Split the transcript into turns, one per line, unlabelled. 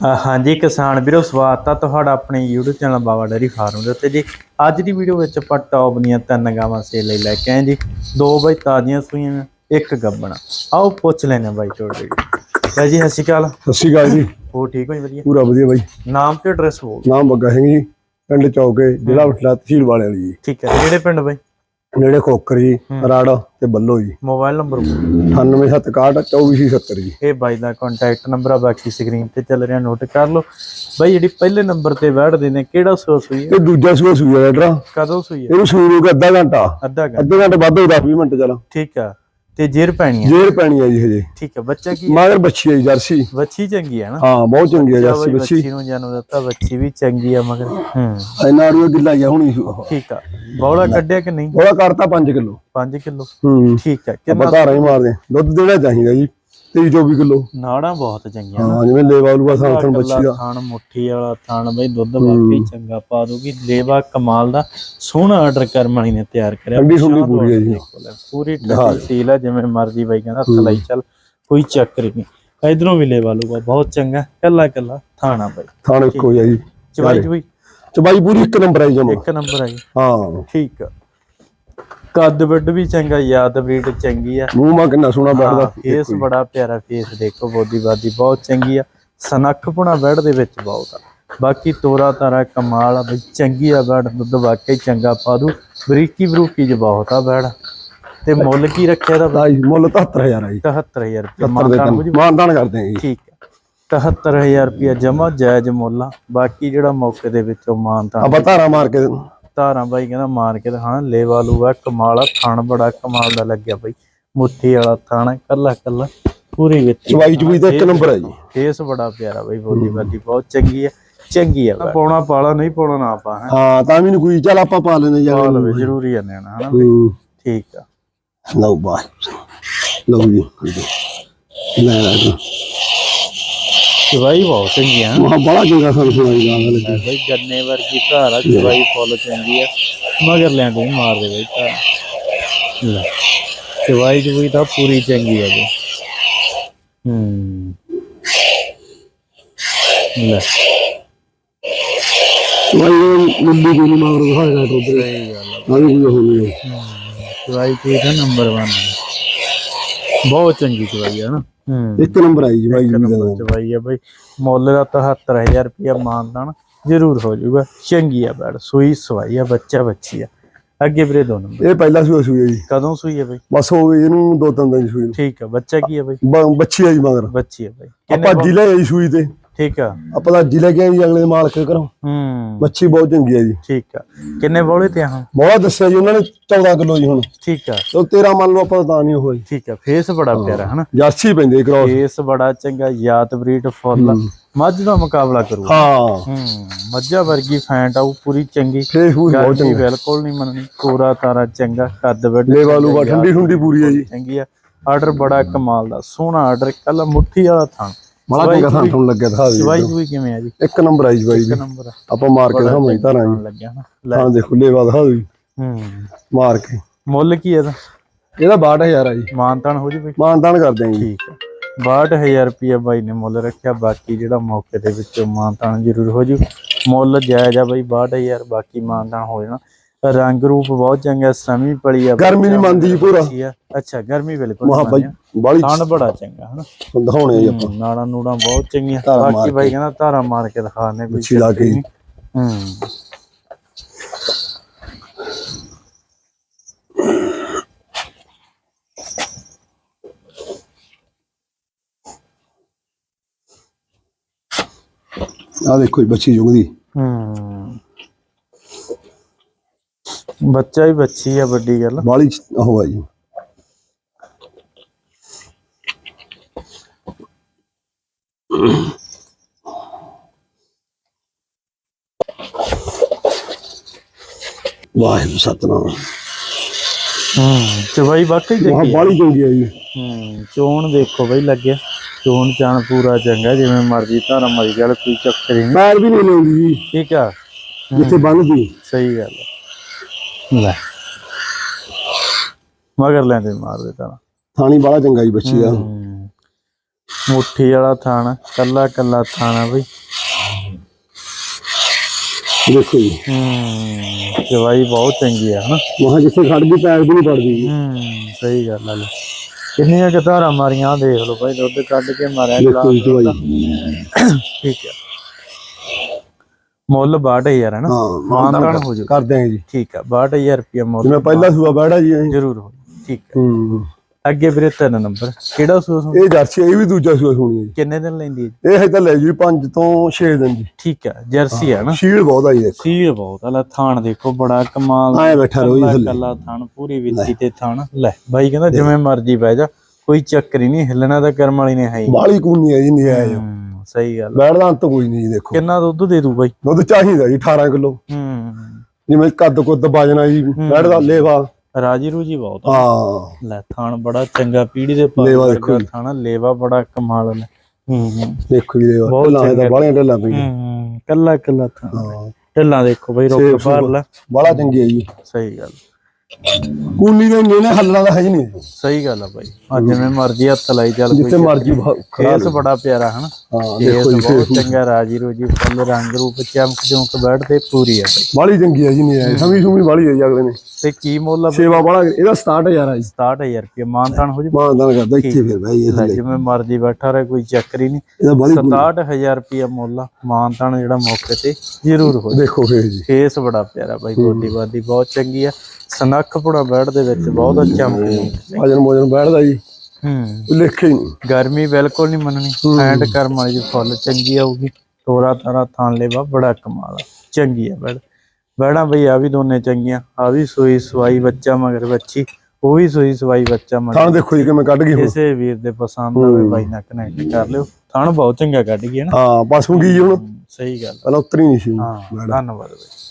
ਹਾਂਜੀ ਕਿਸਾਨ ਵੀਰੋ ਸਵਾਗਤ ਆ ਤੁਹਾਡਾ ਆਪਣੇ YouTube channel Baba dairy farm ਦੇ ਉੱਤੇ ਜੀ। ਅੱਜ ਦੀ ਵੀਡੀਓ ਵਿੱਚ ਆਪਾਂ ਟੌਪ ਦੀਆਂ ਤਿੰਨ ਗਾਵਾਂ ਸੇਲ ਲਈ ਲੈ ਕੇ ਆਏ ਜੀ। ਦੋ ਬਾਈ ਤਾਜ਼ੀਆਂ ਸੂਈਆਂ ਇੱਕ ਗੱਬਣਾ। ਆਓ ਪੁੱਛ ਲੈਣੇ ਬਾਈ ਤੁਹਾਡੇ ਜੀ ਜੀ ਸਤਿ ਸ਼੍ਰੀ ਅਕਾਲ।
ਸਤਿ ਸ਼੍ਰੀ ਅਕਾਲ ਜੀ।
ਹੋ ਠੀਕ ਹੋ ਜੀ ਵਧੀਆ?
ਪੂਰਾ ਵਧੀਆ ਬਾਈ।
ਨਾਮ ਤੇ ਐਡਰੈਸ ਬੋਲ
ਨਾਮ ਬੱਗਾ ਸਿੰਘ ਜੀ ਪਿੰਡ ਚੌਕੇ ਜ਼ਿਲ੍ਹਾ ਬਠਲਾ ਤਹਿਸੀਲ ਵਾਲੇ ਵਾਲੀ ਜੀ।
ਠੀਕ ਹੈ ਕਿਹੜੇ ਪਿੰਡ ਬਾਈ?
ਨੇੜੇ ਖੋਕਰ ਜੀ ਰਾੜ ਤੇ ਬੱਲੋ ਜੀ।
ਮੋਬਾਈਲ ਨੰਬਰ
9761 2470 ਜੀ।
ਇਹ ਬਾਈ ਦਾ ਕੰਟੈਕਟ ਨੰਬਰ ਆ ਬਾਕੀ ਸਕਰੀਨ ਤੇ ਚੱਲ ਰਿਹਾ ਨੋਟ ਕਰ ਲਓ। ਬਾਈ ਜਿਹੜੀ ਪਹਿਲੇ ਨੰਬਰ ਤੇ ਬੈਠਦੇ ਨੇ ਕਿਹੜਾ ਸੋ ਸੂਈ ਹੈ?
ਇਹ ਦੂਜਾ ਸੂਆ ਸੂਆ ਰੈਡਰਾ
ਕਦੋਂ ਸੂਈ ਹੈ?
ਇਹਨੂੰ ਸੂਈ ਨੂੰ ਅੱਧਾ ਘੰਟਾ।
ਅੱਧਾ ਘੰਟਾ।
ਅੱਧੇ ਘੰਟੇ ਵੱਧ 10 20 ਮਿੰਟ ਚੱਲ।
ਠੀਕ ਆ। ਤੇ ਜੇਰ ਪੈਣੀ ਹੈ
ਜੇਰ ਪੈਣੀ ਆ ਜੀ ਹਜੇ।
ਠੀਕ ਹੈ ਬੱਚਾ ਕੀ
ਮਗਰ ਬੱਚੀ ਜੀ ਜਰਸੀ।
ਵੱਛੀ ਚੰਗੀ ਹੈ ਨਾ?
ਹਾਂ ਬਹੁਤ ਚੰਗੀ
ਜਾਂ
ਜਰਸੀ ਬੱਚੀ।
ਵੱਛੀ ਨੂੰ ਜਨਮ ਦਿੱਤਾ ਵੱਛੀ ਵੀ ਚੰਗੀ ਆ ਮਗਰ। ਹੂੰ।
ਇੰਨਾ ਅੜੀਓ ਗਿੱਲਾ ਗਿਆ ਹੁਣੀ
ਠੀਕ ਆ। ਬੌਲਾ ਕੱਢਿਆ ਕਿ ਨਹੀਂ?
ਉਹਦਾ ਕਰਤਾ 5 ਕਿਲੋ।
5 ਕਿਲੋ।
ਹੂੰ।
ਠੀਕ
ਆਪਾਂ
ਕਿੰਨਾ
ਧਾਰਾਂ ਹੀ ਮਾਰਦੇ ਹਾਂ। ਦੁੱਧ ਦੇਣਾ ਚਾਹੀਦਾ ਜੀ। 23 24 ਕਿਲੋ।
ਨਾੜਾਂ ਬਹੁਤ ਚੰਗੀਆਂ
ਹਾਂ ਜਿਵੇਂ ਲੇਵਾ ਲੂਆ ਸੰਥਨ ਬੱਚੀ ਦਾ
ਥਾਣ ਮੁੱਠੀ ਵਾਲਾ ਥਾਣ ਬਈ ਦੁੱਧ ਵਾਕਈ ਚੰਗਾ ਪਾ ਦੂਗੀ ਲੇਵਾ ਕਮਾਲ ਦਾ ਸੋਹਣਾ ਆਰਡਰ ਕਰਮ ਵਾਲੀ ਨੇ ਤਿਆਰ ਕਰਿਆ।
ਠੰਡੀ ਠੁੰਡੀ ਪੂਰੀ ਹੈ ਜੀ।
ਪੂਰੀ ਠੰਡੀ ਸੀਲ ਹੈ ਜਿਵੇਂ ਮਰਜ਼ੀ ਬਾਈ ਕਹਿੰਦਾ ਹੱਥ ਲਾਈ ਚੱਲ ਕੋਈ ਚੱਕਰ ਹੀ ਨਹੀਂ। ਇਧਰੋਂ ਵੀ ਲੇਵਾ ਲੂਗਾ ਬਹੁਤ ਚੰਗਾ ਕੱਲਾ ਕੱਲਾ ਥਾਣਾ ਬਾਈ।
ਥਾਣ ਇੱਕੋ ਜਿਹਾ ਜੀ।
ਚਵਾਈ
ਚਬਾਈ ਪੂਰੀ ਇੱਕ ਨੰਬਰ ਆਈ ਜਮਾ।
ਇੱਕ ਨੰਬਰ ਆਈ
ਹਾਂ।
ਠੀਕ ਆ। ਕੱਦ ਵੱਡ ਵੀ ਚੰਗਾ ਯਾਦ ਬਰੀਡ ਚੰਗੀ ਆ।
ਮੂੰਹ ਮਾ ਕਿੰਨਾ ਸੋਹਣਾ ਬੈਠਦਾ
ਫੇਸ ਬੜਾ ਪਿਆਰਾ ਫੇਸ ਦੇਖੋ ਬੋਦੀ ਬਾਦੀ ਬਹੁਤ ਚੰਗੀ ਆ। ਸਨੱਖਪੁਣਾ ਬੈਡ ਦੇ ਵਿੱਚ ਬਹੁਤ ਆ। ਬਾਕੀ ਤੋਰਾ ਤਾਰਾ ਕਮਾਲ ਆ ਬਈ ਚੰਗੀ ਆ ਬੈਡ ਦੁੱਧ ਵਾਕਈ ਚੰਗਾ ਪਾ ਦੂ। ਬਰੀਕੀ ਬਰੂਕੀ ਜ ਬਹੁਤ ਆ ਬੈਡ ਤੇ ਮੁੱਲ ਕੀ ਰੱਖਿਆ ਦਾ
ਭਾਈ ਮੁੱਲ 73000 ਆ ਜੀ।
73000 ਰੁਪਏ।
70 ਦੇ
ਮਾਨਤਾਨ
ਤਿੰਨ। ਮਾਨਦਾਨ ਕਰਦੇ ਆ ਜੀ।
ਠੀਕ ਹੈ 73000 ਰੁਪਏ ਜਮਾ ਜਾਇਜ਼ ਮੁੱਲ ਆ। ਬਾਕੀ ਜਿਹੜਾ ਮੌਕੇ ਦੇ ਵਿੱਚੋਂ ਮਾਨਤਾਨ
ਆਪਾਂ ਧਾਰਾ ਮਾਰ ਕੇ
ਧਾਰਾਂ ਬਾਈ ਕਹਿੰਦਾ ਮਾਰ ਕੇ ਹਾਂ ਲੇਵਾ ਲੂਆ ਕਮਾਲ ਆ ਥਣ ਬੜਾ ਕਮਾਲ ਦਾ ਲੱਗਿਆ ਬਾਈ। ਮੁੱਠੀ ਵਾਲਾ ਥਣ ਕੱਲਾ ਕੱਲਾ ਪੂਰੀ ਵਿੱਚ
ਚਵਾਈ ਚੁਈ ਤਾਂ ਇੱਕ ਨੰਬਰ ਆ ਜੀ।
ਫੇਸ ਬੜਾ ਪਿਆਰਾ ਬਾਈ ਬੋਲੀ ਬਾਦੀ ਬਹੁਤ ਚੰਗੀ ਹੈ ਚੰਗੀ ਆ ਪਾਉਣਾ ਪਾਲਾ ਨਹੀਂ ਪਾਉਣਾ ਨਾ ਆਪਾਂ ਹੈ।
ਹਾਂ ਤਾਂ ਵੀ ਨੀ ਕੋਈ ਚੱਲ ਆਪਾਂ ਪਾ ਲੈਨੇ ਜਾ
ਲਵੇ ਜ਼ਰੂਰੀ ਆ ਨਿਆਣਾ ਹਨਾ ਠੀਕ ਆ।
ਲਓ ਬਾਈ। ਲਓ ਜੀ ਲੈ ਲੈ ਜੀ
ਚਵਾਈ ਬਹੁਤ ਚੰਗੀ ਆ
ਮਾ ਬੜਾ ਚੰਗਾ ਸਾਨੂੰ ਸੁਣਾਈ ਜਾਂਦਾ ਲੱਗੇ
ਬਾਈ ਗੰਨੇ ਵਰਗੀ ਧਾਰ ਆ ਚਵਾਈ ਫੁੱਲ ਚੰਗੀ ਆ। ਮਗਰ ਲੈਣ ਦੇ ਮਾਰ ਦੇ ਬਾਈ ਧਾਰ। ਲੈ ਚਵਾਈ ਚਵਾਈ ਤਾਂ ਪੂਰੀ ਚੰਗੀ ਆ ਜੀ ਹੂੰ। ਲੈ।
ਮੁੱਲੀ ਕੋਈ ਨੀ ਮਗਰ ਦਿਖਾਏਗਾ ਉਧਰ
ਸਹੀ ਗੱਲ ਆ।
ਵੀ ਕੋਈ ਹੋ। ਨਹੀਂ
ਚਵਾਈ ਕੀ ਦਾ ਨੰਬਰ 1 ਬਹੁਤ ਚੰਗੀ ਚਵਾਈ ਆ ਨਾ। ਹੂੰ।
ਇੱਕ ਨੰਬਰ ਆਈ ਜੀ ਬਾਈ ਜੀ ਦਾ
ਚਵਾਈ ਆ ਬਈ। ਮੁੱਲ ਦਾ 73000 ਰੁਪਇਆ ਮਾਨਦਾਨ ਜ਼ਰੂਰ ਹੋ ਜਾਊਗਾ। ਚੰਗੀ ਆ ਬੈੜ ਸੂਈ ਸਵਾਈ ਆ ਬੱਚਾ ਬੱਚੀ ਆ। ਅੱਗੇ ਵੀਰੇ ਦੋ ਨੰਬਰ।
ਇਹ ਪਹਿਲਾ ਸੂਈ ਆ ਜੀ।
ਕਦੋਂ ਸੂਈ ਆ ਬਈ?
ਬਸ ਹੋ ਗਈ ਇਹਨੂੰ ਦੋ ਤਿੰਨ ਦਿਨ ਸੂਈ ਨੂੰ।
ਠੀਕ ਆ ਬੱਚਾ ਕੀ ਆ ਬਈ?
ਬੱਚੀ ਆ ਜੀ ਮਗਰ।
ਬੱਚੀ ਆ ਬਈ।
ਆਪਾਂ ਜ਼ਿਲ੍ਹੇ ਆਈ ਸੂਈ ਤੇ।
ਠੀਕ ਆ।
ਆਪਾਂ ਤਾਂ ਜ਼ਿਲ੍ਹੇ ਗਏ ਜੀ ਅਗਲੇ ਮਾਲਕ ਘਰੋਂ।
ਹੂੰ।
ਬੱਚੀ ਬਹੁਤ ਚੰਗੀ ਆ ਜੀ।
ਠੀਕ ਆ। ਕਿੰਨੇ ਬੋਲੇ ਤੇ ਹਾਂ
ਬਹੁਤ ਦੱਸਿਆ ਜੀ ਉਹਨਾਂ ਨੇ 14 ਕਿਲੋ ਜੀ ਹੁਣ।
ਠੀਕ ਆ।
ਤੇ 13 ਮੰਨ ਲਓ ਆਪਾਂ ਤਾਂ ਨਹੀਂ ਹੋਈ
ਠੀਕ ਆ ਫੇਸ ਬੜਾ ਪਿਆਰਾ ਹਨਾ?
ਜਾਸੀ ਪੈਂਦੇ ਕ੍ਰੋਸ
ਫੇਸ ਬੜਾ ਚੰਗਾ ਯਾਤ ਬਰੀਡ ਫੁੱਲ। ਮੱਝ ਦਾ ਮੁਕਾਬਲਾ ਕਰੂ
ਹਾਂ।
ਹੂੰ ਮੱਝਾਂ ਵਰਗੀ ਫੈਂਟ ਆਉ ਪੂਰੀ ਚੰਗੀ।
ਫੇਸ ਬਹੁਤ ਚੰਗਾ।
ਬਿਲਕੁਲ ਨਹੀਂ ਮੰਨਣੀ। ਕੋਰਾ ਤਾਰਾ ਚੰਗਾ ਕੱਦ ਵੱਡ
ਲੇਵਾ ਲੂਵਾ ਠੰਡੀ ਠੁੰਡੀ ਪੂਰੀ ਆ ਜੀ।
ਚੰਗੀ ਆ। ਆਰਡਰ ਬੜਾ ਕਮਾਲ ਦਾ ਸੋਹਣਾ ਆਰਡਰ ਕੱਲ ਮੁੱਠੀ ਵਾਲਾ ਥਾਂ।
ਬੜਾ ਚੰਗਾ ਸਾਨੂੰ ਤੁਹਾਨੂੰ ਲੱਗਿਆ ਦਿਖਾ ਦੇ
ਸਵਾਈ ਵੀ ਕਿਵੇਂ ਆ ਜੀ?
ਇੱਕ ਨੰਬਰ ਆਈ ਜੀ ਬਾਈ ਜੀ।
ਇੱਕ ਨੰਬਰ।
ਆਪਾਂ ਮਾਰ ਕੇ ਦਿਖਾਵਾਂਗੇ ਧਾਰਾਂ ਜੀ। ਹਾਂ ਦੇਖੋ ਲੇਵਾ ਦਿਓ ਜੀ।
ਹੂੰ।
ਮਾਰ ਕੇ।
ਮੁੱਲ ਕੀ ਇਹਦਾ?
ਇਹਦਾ 62000 ਆ ਜੀ।
ਮਾਨਤਾਨ ਹੋ ਜੀ ਬਈ?
ਮਾਨਦਾਨ ਕਰਦੇ ਆਂ ਜੀ।
ਠੀਕ ਆ। 62000 ਰੁਪਏ ਬਾਈ ਨੇ ਮੁੱਲ ਰੱਖਿਆ। ਬਾਕੀ ਜਿਹੜਾ ਮੌਕੇ ਦੇ ਵਿੱਚੋਂ ਮਾਨਤਾਨ ਜ਼ਰੂਰ ਹੋ ਜੂ। ਮੁੱਲ ਜਾਇਜ਼ ਆ ਬਾਈ 62000 ਬਾਕੀ ਮਾਨਤਾਨ ਹੋ ਜਾਣਾ। ਰੰਗ ਰੂਪ ਬਹੁਤ ਚੰਗਾ ਸਮੀ ਪਲੀ ਆ
ਗਰਮੀ ਨਹੀਂ ਮੰਨਦੀ ਪੂਰਾ।
ਅੱਛਾ ਗਰਮੀ ਬਿਲਕੁਲ
ਮਹਾ ਬਾਈ। ਬਾਲੀ
ਥਣ ਬੜਾ ਚੰਗਾ ਹਨਾ?
ਆ ਜੀ ਆਪਾਂ।
ਨਾੜਾਂ ਨੂੜਾਂ ਬਹੁਤ ਚੰਗੀਆਂ। ਬਾਕੀ ਬਾਈ ਕਹਿੰਦਾ ਧਾਰਾ ਮਾਰ ਕੇ ਦਿਖਾਣੇ ਕੋਈ
ਮੱਛੀ ਲਾ ਕੇ।
ਹੂੰ।
ਆ ਦੇਖੋ ਬੱਚੀ ਜੁਗਦੀ।
ਹੂੰ। ਬੱਚਾ ਹੀ ਬੱਚੀ ਆ ਵੱਡੀ ਗੱਲ।
ਬਾਲੀ ਉਹ ਆ ਜੀ। ਵਾਹਿਗੁਰੂ ਸਤਨਾਮ।
ਹੂੰ ਚਵਾਈ ਵਾਕਈ
ਵਾਹ
ਆ।
ਬਾਲੀ ਚੰਗੀ ਆ ਜੀ।
ਹੂੰ ਚੋਣ ਦੇਖੋ ਬਈ ਲੱਗਿਆ। ਚੋਣ ਚਾਣ ਪੂਰਾ ਚੰਗਾ ਜਿਵੇਂ ਮਰਜ਼ੀ ਧਾਰਾ ਮਰੀ ਗੱਲ ਕੋਈ ਚੱਕਰ ਹੀ ਨਹੀਂ।
ਪੈਰ ਵੀ ਨਹੀਂ ਲਾਉਂਦੀ ਜੀ।
ਠੀਕ ਆ।
ਜਿੱਥੇ ਬੰਨਦੀ।
ਸਹੀ ਗੱਲ ਹੈ ਲੈ। ਮਗਰ ਲੈਂਦੇ ਮਾਰ ਦੇ ਤਾਂ।
ਥਾਣੀ ਬਾਲਾ ਚੰਗਾ ਜੀ ਬੱਚੀ ਦਾ।
ਮੁੱਠੀ ਵਾਲਾ ਥਾਣਾ ਕੱਲਾ ਕੱਲਾ ਥਾਣਾ ਬਈ।
ਦੇਖੋ ਜੀ।
ਹੂੰ ਜਵਾਈ ਬਹੁਤ ਚੰਗੀ ਆ ਹਨਾ?
ਮਹਾ ਜਿੱਥੇ ਖੜ ਗਈ ਪੈਰ ਵੀ ਨਹੀਂ ਪੜਦੀ ਜੀ।
ਹੂੰ ਸਹੀ ਗੱਲ ਆ ਲੈ ਕਿੰਨੀਆਂ ਕਿਤਾਰਾਂ ਮਾਰੀਆਂ ਆਹ ਦੇਖ ਲਓ ਭਾਈ ਦੁੱਧ ਕੱਢ ਕੇ ਮਾਰਿਆ
ਦੇਖੋ ਜੀ
ਗਲਾਸ ਠੀਕ ਹੈ ਮੁੱਲ 62000 ਹੈ ਨਾ?
ਹਾਂ
ਮਾਨਦਾਨ ਹੋ ਜਾਊ।
ਕਰ ਦਿਆਂਗੇ ਜੀ।
ਠੀਕ ਹੈ 62000 ਰੁਪਏ ਮੁੱਲ
ਜਿਵੇਂ ਪਹਿਲਾ ਸੂਆ ਬੈੜਾ ਜੀ ਅਸੀਂ।
ਜ਼ਰੂਰ ਹੋ ਠੀਕ ਹੈ।
ਹੂੰ।
ਅੱਗੇ ਵੀਰੇ ਤਿੰਨ ਨੰਬਰ ਕਿਹੜਾ ਸੂਸ
ਇਹ ਜਰਸੀ ਇਹ ਵੀ ਦੂਜਾ ਸੂਆ ਸੁਣੀ ਜੀ।
ਕਿੰਨੇ ਦਿਨ ਲੈਂਦੀ ਹੈ?
ਇਹ ਹੈ ਤਾਂ ਲੈ ਜੀ 5 ਤੋਂ 6 ਦਿਨ ਜੀ।
ਠੀਕ ਹੈ ਜਰਸੀ ਹੈ ਨਾ?
ਸ਼ੀਲ ਬਹੁਤ ਆ ਜੀ ਦੇਖੋ
ਸੀਲ ਬਹੁਤ ਆ ਲੈ ਥਾਣ ਦੇਖੋ ਬੜਾ ਕਮਾਲ
ਆਏ ਬੈਠਾ
ਕੱਲਾ
ਥੱਲੇ।
ਕੱਲਾ ਥਾਣ ਪੂਰੀ ਵਿੱਤੀ ਤੇ ਥਾਣ। ਲੈ ਬਾਈ ਕਹਿੰਦਾ ਜਿਵੇਂ ਮਰਜ਼ੀ ਬਹਿ ਜਾ ਕੋਈ ਚੱਕਰ ਹੀ ਨਹੀਂ ਹਿੱਲਣਾ ਤਾਂ ਕਰਮ ਵਾਲੀ ਨੇ ਹੈ ਹੀ
ਬਾਲੀ ਕੂਨੀ ਹੈ ਜੀ ਨਹੀਂ ਆਇਆ
ਹੂੰ, ਸਹੀ ਗੱਲ।
ਬੈਠਦਾ ਅੰਤ ਕੋਈ ਨਹੀਂ ਜੀ ਦੇਖੋ।
ਕਿੰਨਾ ਦੁੱਧ ਦੇ ਦੂ ਬਾਈ?
ਦੁੱਧ ਚਾਹੀਦਾ ਜੀ 18 ਕਿਲੋ।
ਹੂੰ।
ਜਿਵੇਂ ਕੱਦ ਕੁੱਦ ਬਾਜਣਾ ਜੀ ਬੈਠਦਾ ਲੇਵਾ।
ਰਾਜੀ ਰੂਜੀ ਬਹੁਤ।
ਹਾਂ।
ਲੈ ਥਾਣ ਬੜਾ ਚੰਗਾ ਪੀੜੀ ਦੇ ਪਾ
ਲੇਵਾ ਦੇਖੋ
ਥਾਣਾ ਲੇਵਾ ਬੜਾ ਕਮਾਲ ਲੈ ਹੂੰ ਹੂੰ।
ਦੇਖੋ ਜੀ ਲੇਵਾ।
ਬਹੁਤ ਚੰਗਾ।
ਬਾਲੀਆਂ ਢਿੱਲਾਂ ਪਈਆਂ।
ਹੂੰ ਕੱਲਾ ਕੱਲਾ ਥਾਣ ਢਿੱਲਾਂ ਦੇਖੋ ਬਈ ਪਾਰ
ਸੂਬ।
ਲੈ।
ਬਾਲਾ ਚੰਗੀ ਹੈ ਜੀ।
ਸਹੀ ਗੱਲ।
ਕੂਨੀ ਦੇ ਇੰਨੇ ਨੇ ਹੱਲਣਾ ਦਾ ਹੈ ਨਹੀਂ।
ਸਹੀ ਗੱਲ ਆ ਬਾਈ। ਆ ਜਿਵੇਂ ਮਰਜ਼ੀ ਹੱਥ ਲਾਈ ਚੱਲ
ਜਿੱਥੇ ਮਰਜ਼ੀ ਖੜਾ
ਬੜਾ ਪਿਆਰਾ ਹਨਾ?
ਹਾਂ ਦੇਖੋ ਜੀ
ਚੰਗਾ ਰਾਜੀ ਰੋਜੀ ਫੁੱਲ ਰੰਗ ਰੂਪ ਚਮਕ ਚਮਕ ਬੈਠਦੇ ਪੂਰੀ ਆ ਬਾਈ।
ਬਾਲੀ ਚੰਗੀ ਹੈ ਜੀ ਨਹੀਂ ਆਏ। ਸਮੀ ਸੁਮੀ ਬਾਲੀ ਹੈ ਜੀ ਅਗਲੇ ਨੇ।
ਤੇ ਕੀ ਮੁੱਲ ਆ
ਸੇਵਾ ਬਾਲਾ ਇਹਦਾ 67000 ਆ ਜੀ।
67000 ਰੁਪਏ ਮਾਨਤਾਨ ਹੋ ਜੀ?
ਮਾਨਦਾਨ ਕਰਦਾ ਇੱਥੇ ਫਿਰ ਭਾਈ ਇਹ
ਜਿਵੇਂ ਮਰਜ਼ੀ ਬੈਠਾ ਰਹੇ ਕੋਈ ਚੱਕਰ ਹੀ ਨਹੀਂ।
ਇਹਦਾ ਬਾਲੀ
67000 ਰੁਪਏ ਮੁੱਲ ਆ ਮਾਨਤਾਨ ਜਿਹੜਾ ਮੌਕੇ ਤੇ ਜ਼ਰੂਰ ਹੋ
ਦੇਖੋ ਫਿਰ ਜੀ।
ਫੇਸ ਬੜਾ ਪਿਆਰਾ ਬਾਈ ਬੋਡੀ ਬਾਦੀ ਬਹੁਤ ਚੰਗੀ ਆ। ਸਨੱਖ ਪੁਣਾ ਬੈਠ ਦੇ ਵਿੱਚ ਬਹੁਤ ਚਮਕ
ਵਜਨ ਮੋਜਨ ਬੈਠਦਾ ਜੀ।
ਹੂੰ।
ਲਿਖੇ ਹੀ ਨਹੀਂ।
ਗਰਮੀ ਬਿਲਕੁਲ ਨਹੀਂ ਮੰਨਣੀ। ਹੈਂਡ ਕਰਮ ਵਾਲੀ ਜੀ ਫੁੱਲ ਚੰਗੀ ਆਊਗੀ। ਤੋਰਾ ਤਾਰਾ ਥਾਂ ਲੈਵਾ ਬੜਾ ਕਮਾਲ ਆ। ਚੰਗੀ ਆ ਬੈੜ ਬੈੜਾਂ ਬਈ ਆ ਵੀ ਦੋਨੇ ਚੰਗੀਆਂ। ਆ ਵੀ ਸੋਈ ਸਵਾਈ ਬੱਚਾ ਮਗਰ ਬੱਚੀ। ਉਹ ਵੀ ਸੋਈ ਸਵਾਈ ਬੱਚਾ ਮਗਰ
ਥਾਂ ਦੇਖੋ ਜੀ ਕਿਵੇਂ ਕੱਢ ਗਈ ਹੁਣ।
ਕਿਸੇ ਵੀਰ ਦੇ ਪਸੰਦ ਆਵੇ ਬਾਈ ਨਾਲ ਕਨੈਕਟ ਕਰ ਲਿਓ। ਥਣ ਬਹੁਤ ਚੰਗਾ ਕੱਢ ਗਈ ਹੈ ਨਾ।
ਹਾਂ ਬਸ ਹੋ ਗਈ ਜੀ ਹੁਣ?
ਸਹੀ ਗੱਲ
ਪਹਿਲਾਂ ਉਤਰੀ ਨਹੀਂ ਸੀ।
ਹਾਂ ਧੰਨਵਾਦ ਬਾਈ।